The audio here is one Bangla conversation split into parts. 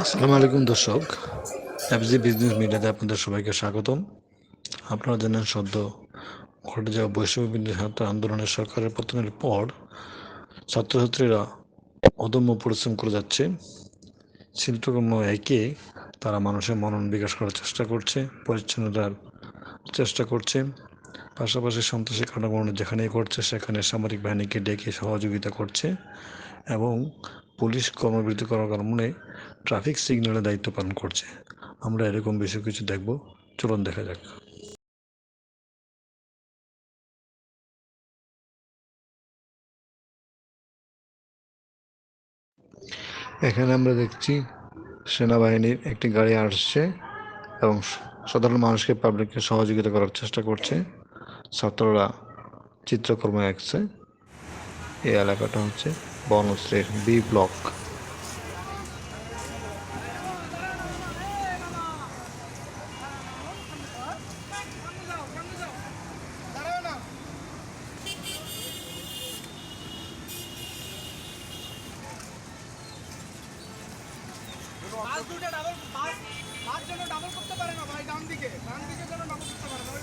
আসসালামু আলাইকুম দর্শক। এফজি বিজনেস মিডিয়াতে আপনাদের সবাইকে স্বাগতম। আপনারা জানেন সদ্য ঘটে যাওয়া বৈষম্যবিন্দু ছাত্র আন্দোলনের সরকারের পতনের পর ছাত্রছাত্রীরা অদম্য পরিশ্রম করে যাচ্ছে। শিল্পকর্ম একে তারা মানুষের মনন বিকাশ করার চেষ্টা করছে, পরিচ্ছন্নতার চেষ্টা করছে। পাশাপাশি সন্ত্রাসী কার্যক্রম যেখানেই করছে সেখানে সামরিক বাহিনীকে ডেকে সহযোগিতা করছে এবং পুলিশ কর্মবিরতি করার কারণে ট্রাফিক সিগন্যালের দায়িত্ব পালন করছে। আমরা এরকম বেশি কিছু দেখব। চলুন দেখা যাক। এখানে আমরা দেখছি সেনাবাহিনীর একটি গাড়ি আসছে এবং সাধারণ মানুষকে পাবলিককে সহযোগিতা করার চেষ্টা করছে। ছাত্ররা চিত্রকর্ম আঁকছে এই এলাকাটা হচ্ছে বনশ্রীর বি ব্লক। বাস দুটো ডাবল ডাবল করতে পারে না ভাই ডান দিকে ডান দিকে যেন ডাবল করতে পারে না, ওই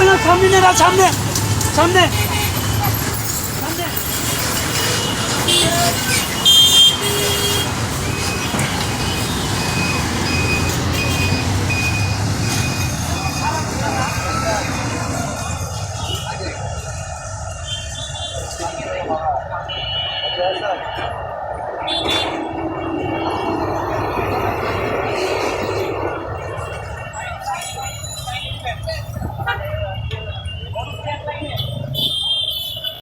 잡으려 잡는애라 잡네 잡네 잡네